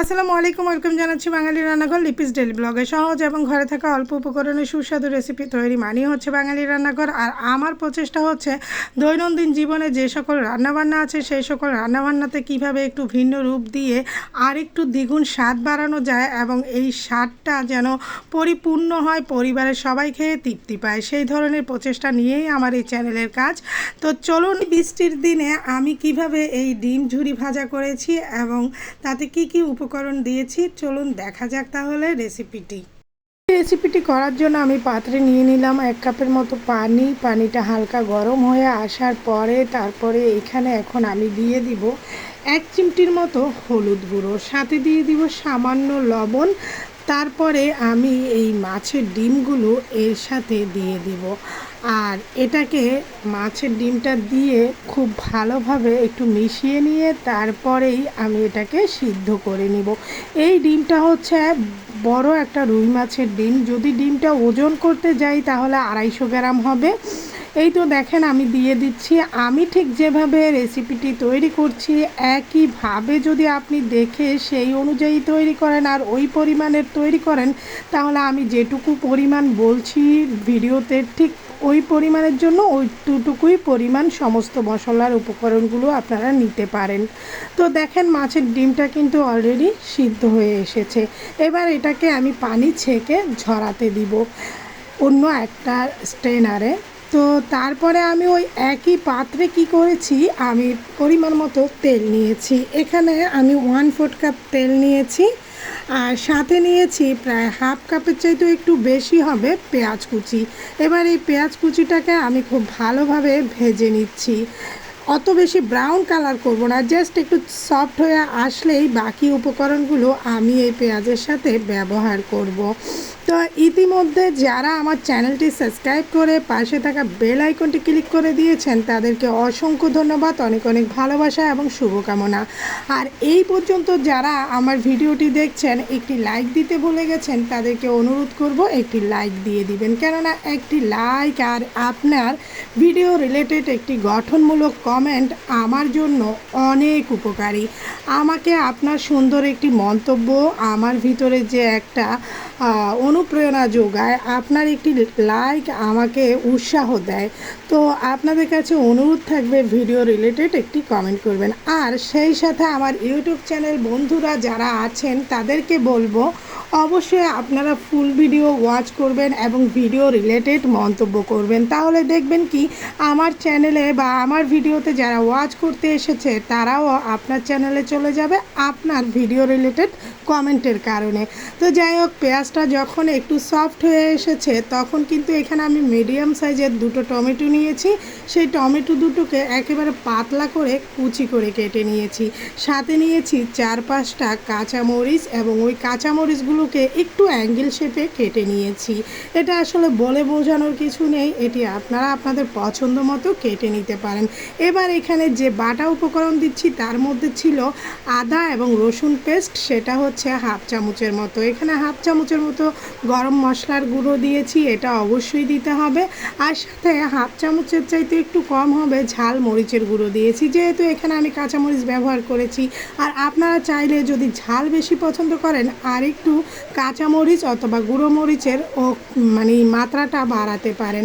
আসসালামু আলাইকুম, ওয়েলকাম জানাচ্ছি বাঙালি রান্নাঘর লিপিস ডেলি ব্লগে। সহজ এবং ঘরে থাকা অল্প উপকরণে সুস্বাদু রেসিপি তৈরি মানি হচ্ছে বাঙালি রান্নাঘর। আর আমার প্রচেষ্টা হচ্ছে দৈনন্দিন জীবনে যে সকল রান্নাবান্না আছে, সেই সকল রান্নাবান্নাতে কীভাবে একটু ভিন্ন রূপ দিয়ে আর একটু দ্বিগুণ স্বাদ বাড়ানো যায় এবং এই স্বাদটা যেন পরিপূর্ণ হয়, পরিবারের সবাই খেয়ে তৃপ্তি পায়, সেই ধরনের প্রচেষ্টা নিয়েই আমার এই চ্যানেলের কাজ। তো চলুন বৃষ্টির দিনে আমি কীভাবে এই ডিম ঝুরি ভাজা করেছি এবং তাতে কি কি উপকরণ দিয়েছি চলুন দেখা যাক তাহলে রেসিপিটি। রেসিপিটি করার জন্য আমি পাত্রে নিয়ে নিলাম এক কাপের মতো পানি। পানিটা হালকা গরম হয়ে আসার পরে তারপরে এখানে এখন আমি দিয়ে দিব এক চিমটির মতো হলুদ গুঁড়ো। সাথে দিয়ে দিব সামান্য লবণ। তারপরে আমি এই মাছের ডিমগুলো এর সাথে দিয়ে দিব। আর এটাকে মাছের ডিমটা দিয়ে খুব ভালোভাবে একটু মিশিয়ে নিয়ে তারপরেই আমি এটাকে সিদ্ধ করে নিব। এই ডিমটা হচ্ছে বড় একটা রুই মাছের ডিম। যদি ডিমটা ওজন করতে যাই তাহলে আড়াইশো গ্রাম হবে। এই তো দেখেন, আমি দিয়ে দিচ্ছি। আমি ঠিক যেভাবে রেসিপিটি তৈরি করছি, একইভাবে যদি আপনি দেখে সেই অনুযায়ী তৈরি করেন আর ওই পরিমাণের তৈরি করেন, তাহলে আমি যেটুকু পরিমাণ বলছি ভিডিওতে, ঠিক ওই পরিমাণের জন্য ওইটুকুই পরিমাণ সমস্ত মশলার উপকরণগুলো আপনারা নিতে পারেন। তো দেখেন, মাছের ডিমটা কিন্তু অলরেডি সিদ্ধ হয়ে এসেছে। এবার এটাকে আমি পানি ছেঁকে ঝরাতে দিব। অন্য একটা স্ট্রেনারে তো তারপরে আমি ওই একই পাত্রে কি করেছি? আমি পরিমাণ মতো তেল নিয়েছি। এখানে আমি ওয়ান ফোর কাপ তেল নিয়েছি। আর সাথে নিয়েছি প্রায় হাফ কাপের চাইতে একটু বেশি হবে পেঁয়াজ কুচি। এবার এই পেঁয়াজ কুচিটাকে আমি খুব ভালোভাবে ভেজে নিচ্ছি। অত বেশি ব্রাউন কালার করব না জাস্ট একটু সফট হয়ে আসলেই বাকি উপকরণগুলো আমি এই পেঁয়াজের সাথে ব্যবহার করব। তো ইতিমধ্যে যারা আমার চ্যানেলটি সাবস্ক্রাইব করে পাশে থাকা বেল আইকনটি ক্লিক করে দিয়েছেন, তাদেরকে অসংখ্য ধন্যবাদ, অনেক অনেক ভালোবাসা এবং শুভকামনা আর এই পর্যন্ত যারা আমার ভিডিওটি দেখছেন, একটি লাইক দিতে ভুলে গেছেন, তাদেরকে অনুরোধ করব একটি লাইক দিয়ে দিবেন কেননা একটি লাইক আর আপনার ভিডিও রিলেটেড একটি গঠনমূলক কমেন্ট আমার জন্য অনেক উপকারী। আমাকে আপনার সুন্দর একটি মন্তব্য, আমার ভিতরে যে একটা অনুপ্রেরণা যোগায়, আপনার একটি লাইক আমাকে উৎসাহ দেয়। তো আপনাদের কাছে অনুরোধ থাকবে ভিডিও রিলেটেড একটি কমেন্ট করবেন। আর সেই সাথে আমার ইউটিউব চ্যানেল বন্ধুরা যারা আছেন, তাদেরকে বলব অবশ্যই আপনারা ফুল ভিডিও ওয়াচ করবেন এবং ভিডিও রিলেটেড মন্তব্য করবেন। তাহলে দেখবেন কি, আমার চ্যানেলে বা আমার ভিডিওতে যারা ওয়াচ করতে এসেছে, তারাও আপনার চ্যানেলে চলে যাবে আপনার ভিডিও রিলেটেড কমেন্টের কারণে। তো যাই হোক, পেঁয়াজটা যখন একটু সফট হয়ে এসেছে, তখন কিন্তু এখানে আমি মিডিয়াম সাইজের দুটো টমেটো নিয়েছি। সেই টমেটো দুটোকে একেবারে পাতলা করে কুচি করে কেটে নিয়েছি। সাথে নিয়েছি চার পাঁচটা কাঁচামরিচ এবং ওই কাঁচামরিচগুলোকে একটু অ্যাঙ্গেল শেপে কেটে নিয়েছি। এটা আসলে বলে বোঝানোর কিছু নেই। এটি আপনারা আপনাদের পছন্দ মতো কেটে নিতে পারেন। এবার এখানে যে বাটা উপকরণ দিচ্ছি, তার মধ্যে ছিল আদা এবং রসুন পেস্ট। সেটা হচ্ছে হাফ চামচের মতো। এখানে হাফ চামচের মতো গরম মশলার গুঁড়ো দিয়েছি। এটা অবশ্যই দিতে হবে। আর সাথে হাফ চামচের চাইতে একটু কম হবে ঝাল মরিচের গুঁড়ো দিয়েছি। যেহেতু এখানে আমি কাঁচামরিচ ব্যবহার করেছি। আর আপনারা চাইলে যদি ঝাল বেশি পছন্দ করেন, আর একটু কাঁচামরিচ অথবা গুঁড়ো মরিচের ও মানে মাত্রাটা বাড়াতে পারেন।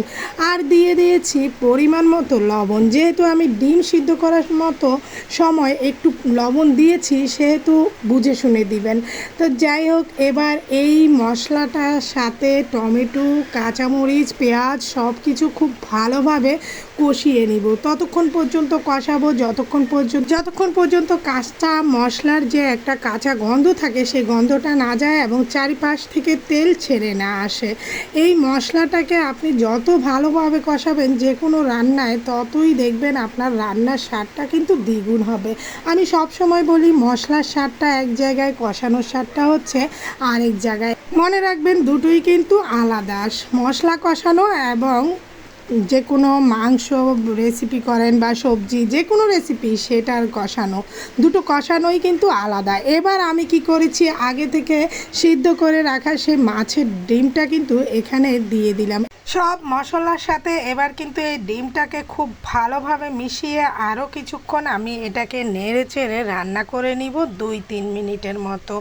আর দিয়ে দিয়েছি পরিমাণ মতো লবণ। যেহেতু আমি ডিম সিদ্ধ করার মতো সময় একটু লবণ দিয়েছি, সেহেতু বুঝে শুনে দিবেন। তো যাই হোক, এবার এই মশলাটার সাথে টমেটো, কাঁচামরিচ, পেঁয়াজ সব কিছু খুব ভালোভাবে কষিয়ে নিব। ততক্ষণ পর্যন্ত কষাবো, যতক্ষণ পর্যন্ত যতক্ষণ পর্যন্ত কাঁচা মশলার যে একটা কাঁচা গন্ধ থাকে, সেই গন্ধটা না যায় এবং চারিপাশ থেকে তেল ছেড়ে না আসে। এই মশলাটাকে আপনি যত ভালোভাবে কষাবেন যে কোনো রান্নায় ততই দেখবেন আপনার রান্নার স্বাদটা কিন্তু দ্বিগুণ হবে। আমি সব সময় বলি মশলার স্বাদটা এক জায়গায়, কষানোর স্বাদটা হচ্ছে আরেক জায়গায়। মনে রাখবেন দুটোই কিন্তু আলাদা। মশলা কষানো এবং যে কোনো মাংস রেসিপি করেন বা সবজি, যে কোনো রেসিপি সেটার কষানো। দুটো কষানোই কিন্তু আলাদা। এবার আমি কি করেছি? আগে থেকে সিদ্ধ করে রাখা সেই মাছের ডিমটা কিন্তু এখানে দিয়ে দিলাম। সব মশলার সাথে এবার কিন্তু এই ডিমটাকে খুব ভালোভাবে মিশিয়ে আরও কিছুক্ষণ আমি এটাকে নেড়ে চেড়ে রান্না করে নিব দুই তিন মিনিটের মতো।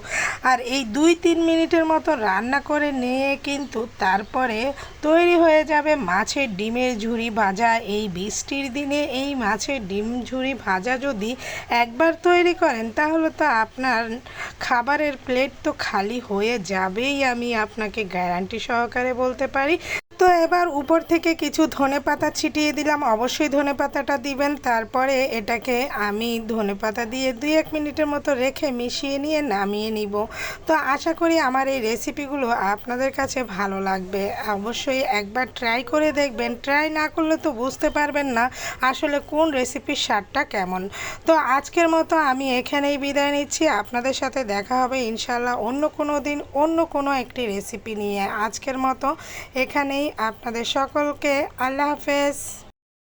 আর এই দুই তিন মিনিটের মতো রান্না করে নিয়ে কিন্তু তারপরে তৈরি হয়ে যাবে মাছের ডিমের ঝুড়ি ভাজা। এই বৃষ্টির দিনে এই মাছের ডিম ঝুড়ি ভাজা যদি একবার তৈরি করেন, তাহলে তো আপনার খাবারের প্লেট তো খালি হয়ে যাবেই, আমি আপনাকে গ্যারান্টি সহকারে বলতে পারি। তো এবার উপর থেকে কিছু ধনে পাতা ছিটিয়ে দিলাম। অবশ্যই ধনে পাতাটা দিবেন। তারপরে এটাকে আমি ধনে পাতা দিয়ে দুই এক মিনিটের মতো রেখে মিশিয়ে নিয়ে নামিয়ে নিব। তো আশা করি আমার এই রেসিপিগুলো আপনাদের কাছে ভালো লাগবে। অবশ্যই একবার ট্রাই করে দেখবেন। ট্রাই না করলে তো বুঝতে পারবেন না আসলে কোন রেসিপির স্বাদটা কেমন। তো আজকের মতো আমি এখানেই বিদায় নিচ্ছি। আপনাদের সাথে দেখা হবে ইনশাল্লাহ অন্য কোনো দিন অন্য কোনো একটি রেসিপি নিয়ে। আজকের মতো এখানেই আপনাদের সকলকে আল্লাহ হাফেজ।